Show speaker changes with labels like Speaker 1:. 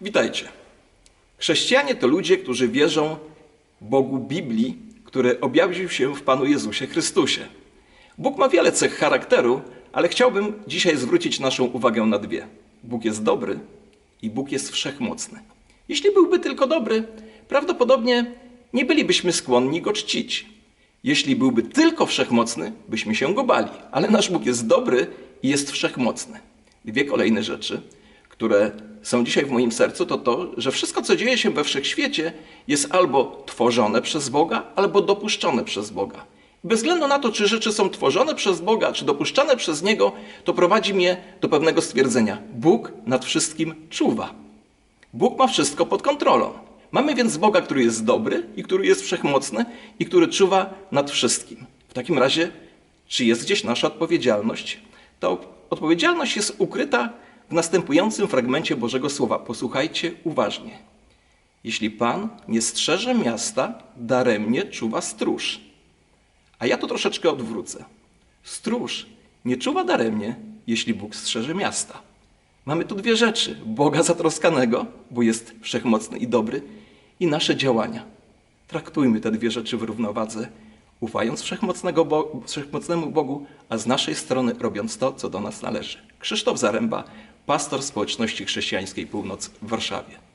Speaker 1: Witajcie. Chrześcijanie to ludzie, którzy wierzą Bogu Biblii, który objawił się w Panu Jezusie Chrystusie. Bóg ma wiele cech charakteru, ale chciałbym dzisiaj zwrócić naszą uwagę na dwie. Bóg jest dobry i Bóg jest wszechmocny. Jeśli byłby tylko dobry, prawdopodobnie nie bylibyśmy skłonni go czcić. Jeśli byłby tylko wszechmocny, byśmy się go bali. Ale nasz Bóg jest dobry i jest wszechmocny. Dwie kolejne rzeczy, które są dzisiaj w moim sercu, to to, że wszystko, co dzieje się we wszechświecie, jest albo tworzone przez Boga, albo dopuszczone przez Boga. Bez względu na to, czy rzeczy są tworzone przez Boga, czy dopuszczane przez Niego, to prowadzi mnie do pewnego stwierdzenia: Bóg nad wszystkim czuwa. Bóg ma wszystko pod kontrolą. Mamy więc Boga, który jest dobry i który jest wszechmocny i który czuwa nad wszystkim. W takim razie, czy jest gdzieś nasza odpowiedzialność? Ta odpowiedzialność jest ukryta w następującym fragmencie Bożego Słowa. Posłuchajcie uważnie. Jeśli Pan nie strzeże miasta, daremnie czuwa stróż. A ja to troszeczkę odwrócę. Stróż nie czuwa daremnie, jeśli Bóg strzeże miasta. Mamy tu dwie rzeczy: Boga zatroskanego, bo jest wszechmocny i dobry, i nasze działania. Traktujmy te dwie rzeczy w równowadze, ufając Bo- wszechmocnemu Bogu, a z naszej strony robiąc to, co do nas należy. Krzysztof Zaręba, pastor społeczności chrześcijańskiej Północ w Warszawie.